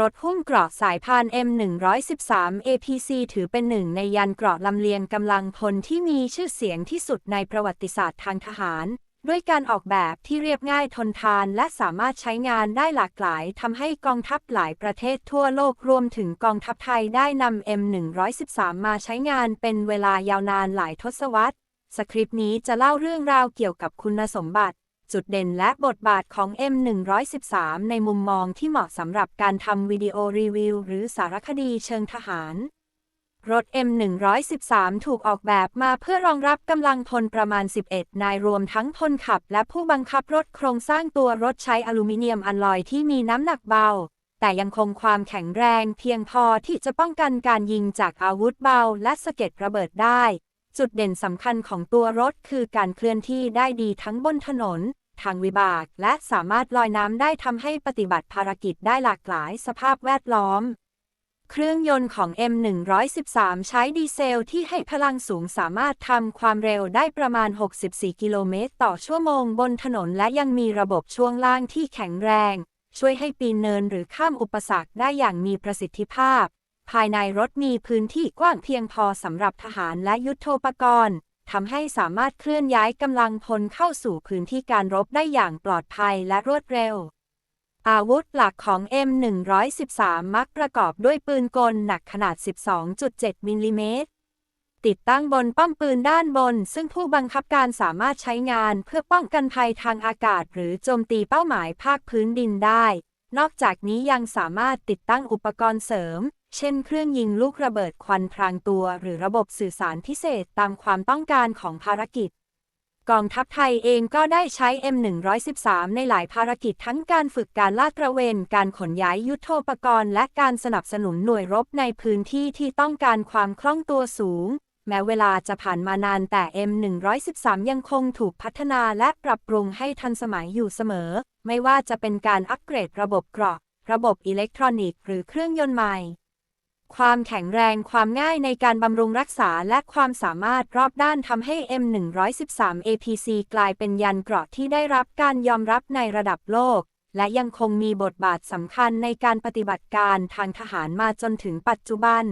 รถหุ้มเกราะสายพาน M113 APC ถือเป็นหนึ่งในยันเกราะลำเลียงกำลังพลที่มีชื่อเสียงที่สุดในประวัติศาสตร์ทางทหาร ด้วยการออกแบบที่เรียบง่ายทนทานและสามารถใช้งานได้หลากหลายทำให้กองทัพหลายประเทศทั่วโลกรวมถึงกองทัพไทยได้นำ M113 มาใช้งานเป็นเวลายาวนานหลายทศวรรษ สคริปต์นี้จะเล่าเรื่องราวเกี่ยวกับคุณสมบัติ จุดเด่นและบทบาทของ M113 ในมุมมองที่เหมาะสำหรับการทำวิดีโอรีวิว หรือสารคดีเชิงทหาร รถ M113 ถูกออกแบบมาเพื่อรองรับกำลังพลประมาณ 11 นายรวมทั้งพลขับและผู้บังคับรถโครงสร้างตัวรถใช้อลูมิเนียมอลลอยที่มีน้ำหนักเบา แต่ยังคงความแข็งแรงเพียงพอที่จะป้องกันการยิงจากอาวุธเบาและสะเก็ดระเบิดได้ จุดเด่นสำคัญของตัวรถคือการเคลื่อนที่ได้ดีทั้งบนถนน ทางวิบาก และสามารถลอยน้ำได้ทำให้ปฏิบัติภารกิจได้หลากหลายสภาพแวดล้อม เครื่องยนต์ของ M113 ใช้ดีเซลที่ให้พลังสูงสามารถทำความเร็วได้ประมาณ 64 กิโลเมตรต่อชั่วโมงบนถนนและยังมีระบบช่วงล่างที่แข็งแรง ช่วยให้ปีนเนินหรือข้ามอุปสรรคได้อย่างมีประสิทธิภาพ ภายในรถมีพื้นที่กว้างเพียงพอสำหรับทหารและยุทโธปกรณ์ทำให้สามารถเคลื่อนย้ายกำลังพลเข้าสู่พื้นที่การรบได้อย่างปลอดภัยและรวดเร็ว อาวุธหลักของ M113 มักประกอบด้วยปืนกลหนักขนาด 12.7 มิลลิเมตร ติดตั้งบนป้อมปืนด้านบน ซึ่งผู้บังคับการสามารถใช้งานเพื่อป้องกันภัยทางอากาศ หรือโจมตีเป้าหมายภาคพื้นดินได้ นอกจากนี้ยังสามารถติดตั้งอุปกรณ์เสริม เช่นเครื่องยิงลูกระเบิดควันพรางตัว หรือระบบสื่อสารพิเศษตามความต้องการของภารกิจ กองทัพไทยเองก็ได้ใช้ M113 ในหลายภารกิจทั้งการฝึกการลาดตระเวน การขนย้ายยุทโธปกรณ์ และการสนับสนุนหน่วยรบในพื้นที่ที่ต้องการความคล่องตัวสูง แม้เวลาจะผ่านมานานแต่ M113 ยังคงถูกพัฒนาและปรับปรุงให้ทันสมัยอยู่เสมอ ไม่ว่าจะเป็นการอัปเกรดระบบเกราะ ระบบอิเล็กทรอนิกส์หรือเครื่องยนต์ใหม่ ความแข็งแรงความง่ายในการบำรุงรักษาและความสามารถรอบด้านทำให้ M113 APC กลายเป็นยันเกราะที่ได้รับการยอมรับในระดับโลก และยังคงมีบทบาทสำคัญในการปฏิบัติการทางทหารมาจนถึงปัจจุบัน